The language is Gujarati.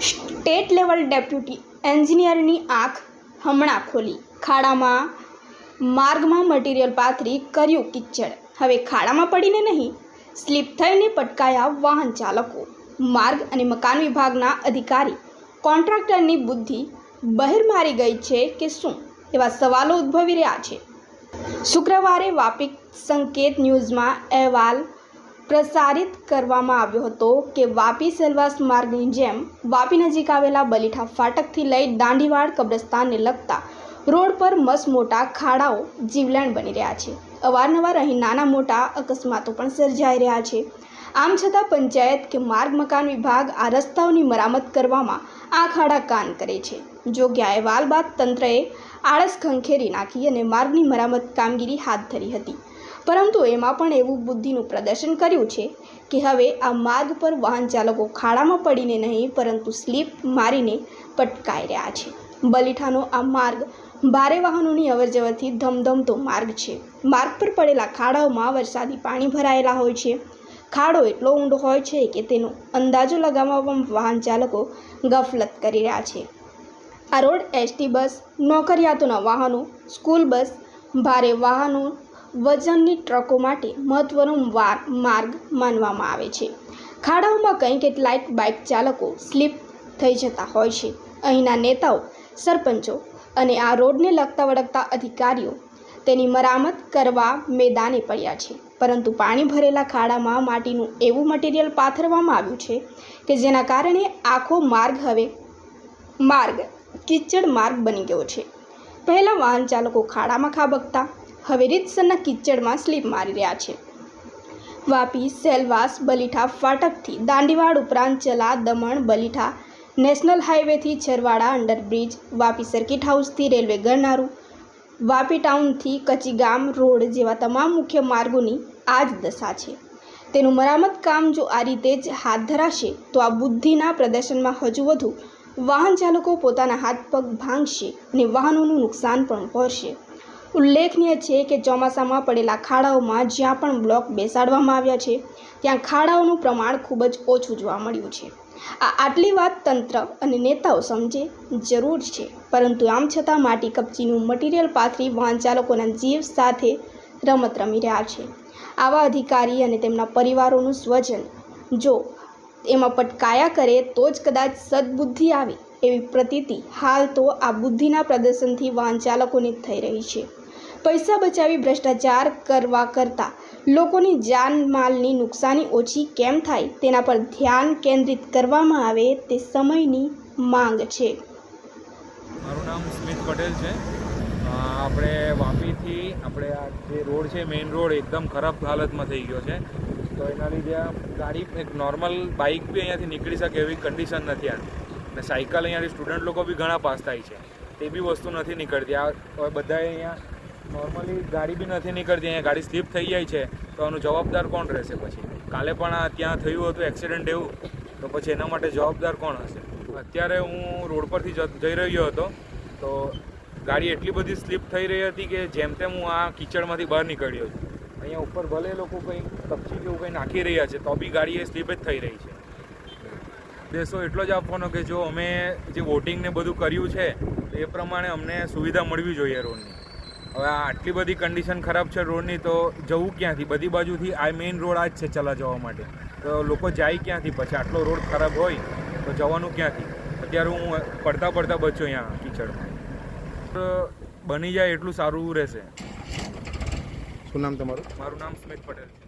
સ્ટેટ લેવલ ડેપ્યુટી એન્જિનિયરની આંખ હમણાં ખોલી. ખાડામાં, માર્ગમાં મટીરિયલ પાથરી કર્યું કિચ્ચડ હવે ખાડામાં પડીને નહીં, સ્લીપ થઈને પટકાયા વાહન ચાલકો. માર્ગ અને મકાન વિભાગના અધિકારી, કોન્ટ્રાક્ટરની બુદ્ધિ બહેર મારી ગઈ છે કે શું? એવા સવાલો ઉદ્ભવી રહ્યા છે. શુક્રવારે વાપિક સંકેત ન્યૂઝમાં અહેવાલ પ્રસારિત કરવામાં આવ્યો હતો કે વાપી સેલવાસ માર્ગની જેમ વાપી નજીક આવેલા બલીઠા ફાટકથી લઈ દાંડીવાડ કબ્રસ્તાનને લગતા રોડ પર મસમોટા ખાડાઓ જીવલેણ બની રહ્યા છે. અવારનવાર અહીં નાના મોટા અકસ્માતો પણ સર્જાઈ રહ્યા છે. આમ છતાં પંચાયત કે માર્ગ મકાન વિભાગ આ રસ્તાઓની મરામત કરવામાં આ ખાડા કાન કરે છે. જો કે અહેવાલ બાદ તંત્રએ આળસ ખંખેરી નાખી અને માર્ગની મરામત કામગીરી હાથ ધરી હતી. પરંતુ એમાં પણ એવું બુદ્ધિનું પ્રદર્શન કર્યું છે કે હવે આ માર્ગ પર વાહન ચાલકો ખાડામાં પડીને નહીં, પરંતુ સ્લીપ મારીને પટકાઈ રહ્યા છે. બલીઠાનો આ માર્ગ ભારે વાહનોની અવરજવરથી ધમધમતો માર્ગ છે. માર્ગ પર પડેલા ખાડાઓમાં વરસાદી પાણી ભરાયેલા હોય છે. ખાડો એટલો ઊંડો હોય છે કે તેનો અંદાજો લગાવવામાં વાહન ચાલકો ગફલત કરી રહ્યા છે. આ રોડ એસટી બસ, નોકરિયાતોના વાહનો, સ્કૂલ બસ, ભારે વાહનો વજનની ટ્રકો માટે મહત્ત્વનો માર્ગ માનવામાં આવે છે. ખાડાઓમાં કંઈ કેટલાક બાઇક ચાલકો સ્લીપ થઈ જતા હોય છે. અહીંના નેતાઓ, સરપંચો અને આ રોડને લગતા વળગતા અધિકારીઓ તેની મરામત કરવા મેદાને પડ્યા છે. પરંતુ પાણી ભરેલા ખાડામાં માટીનું એવું મટીરિયલ પાથરવામાં આવ્યું છે કે જેના કારણે આખો માર્ગ હવે માર્ગ, કિચડ માર્ગ બની ગયો છે. પહેલાં વાહન ચાલકો ખાડામાં ખાબકતા હવે રીતસરના કિચડમાં સ્લીપ મારી રહ્યા છે. વાપી, સેલવાસ, બલીઠા ફાટકથી દાંડીવાડ ઉપરાંત Chala, Daman, Balitha, national હાઈવેથી Chharwada, under bridge, Vapi circuit હાઉસથી railway ગરનારું વાપી ટાઉનથી કચીગામ રોડ જેવા તમામ મુખ્ય માર્ગોની આ જ દશા છે. તેનું મરામત કામ જો આ રીતે જ હાથ ધરાશે, તો આ બુદ્ધિના પ્રદર્શનમાં હજુ વધુ વાહન ચાલકો પોતાના હાથ પગ ભાંગશે અને વાહનોનું નુકસાન પણ પહોંચશે ઉલ્લેખનીય છે કે ચોમાસામાં પડેલા ખાડાઓમાં જ્યાં પણ બ્લોક બેસાડવામાં આવ્યા છે, ત્યાં ખાડાઓનું પ્રમાણ ખૂબ જ ઓછું જોવા મળ્યું છે. આ આટલી વાત તંત્ર અને નેતાઓ સમજે જરૂર છે, પરંતુ આમ છતાં માટી કપચીનું મટીરિયલ પાથરી વાહન ચાલકોના જીવ સાથે રમત રમી રહ્યા છે. આવા અધિકારી અને તેમના પરિવારોનું સ્વજન, જો એમાં પટકાયા કરે તો જ કદાચ સદબુદ્ધિ આવે, એવી પ્રતીતિ હાલ તો આ બુદ્ધિના પ્રદર્શનથી વાહન ચાલકોને થઈ રહી છે. પૈસા બચાવી ભ્રષ્ટાચાર કરવા કરતાં લોકોની જાન માલની નુકસાની ઓછી કેમ થાય તેના પર ધ્યાન કેન્દ્રિત કરવામાં આવે તે સમયની માંગ છે. મારું નામ સ્મિત પટેલ છે. આપણે વાપીથી આપણે આ જે રોડ છે, મેઇન રોડ, એકદમ ખરાબ હાલતમાં થઈ ગયો છે. તો એના લીધે ગાડી એક નોર્મલ બાઇક બી અહીંયાથી નીકળી શકે એવી કન્ડિશન નથી આ. ને સાયકલ અહીંયાથી સ્ટુડન્ટ લોકો બી ઘણા પાસ થાય છે. તે બી વસ્તુ નથી નીકળતી. આ બધાએ અહીંયા નોર્મલી ગાડી બી નથી નીકળતી, અહીંયા ગાડી સ્લીપ થઈ જાય છે, તો આનું જવાબદાર કોણ રહેશે પછી? કાલે પણ ત્યાં થયું હતું એક્સિડન્ટ એવું, તો પછી એના માટે જવાબદાર કોણ હશે? અત્યારે હું રોડ પરથી જઈ રહ્યો હતો, તો ગાડી એટલી બધી સ્લીપ થઈ રહી હતી કે જેમ તેમ હું આ કીચડમાંથી બહાર નીકળ્યો છું. અહીંયા ઉપર ભલે લોકો કંઈ કપચી કે એવું કંઈ નાખી રહ્યા છે, તો બી ગાડી એ સ્લીપ જ થઈ રહી છે. દેશો એટલો જ આપવાનો કે જો અમે જે વોટિંગ ને બધું કર્યું છે એ પ્રમાણે અમને સુવિધા મળવી જોઈએ રોડની. હવે આટલી બધી કન્ડિશન ખરાબ છે રોડની તો જવું ક્યાંથી? બધી બાજુથી આ મેઇન રોડ આ જ છે ચલા જવા માટે. તો લોકો જાય ક્યાંથી? પછી આટલો રોડ ખરાબ હોય તો જવાનું ક્યાંથી? અત્યારે હું પડતા પડતા બચ્યો અહીંયા કિચડમાં. તો બની જાય એટલું સારું રહેશે. શું નામ તમારું? મારું નામ સ્મિત પટેલ છે.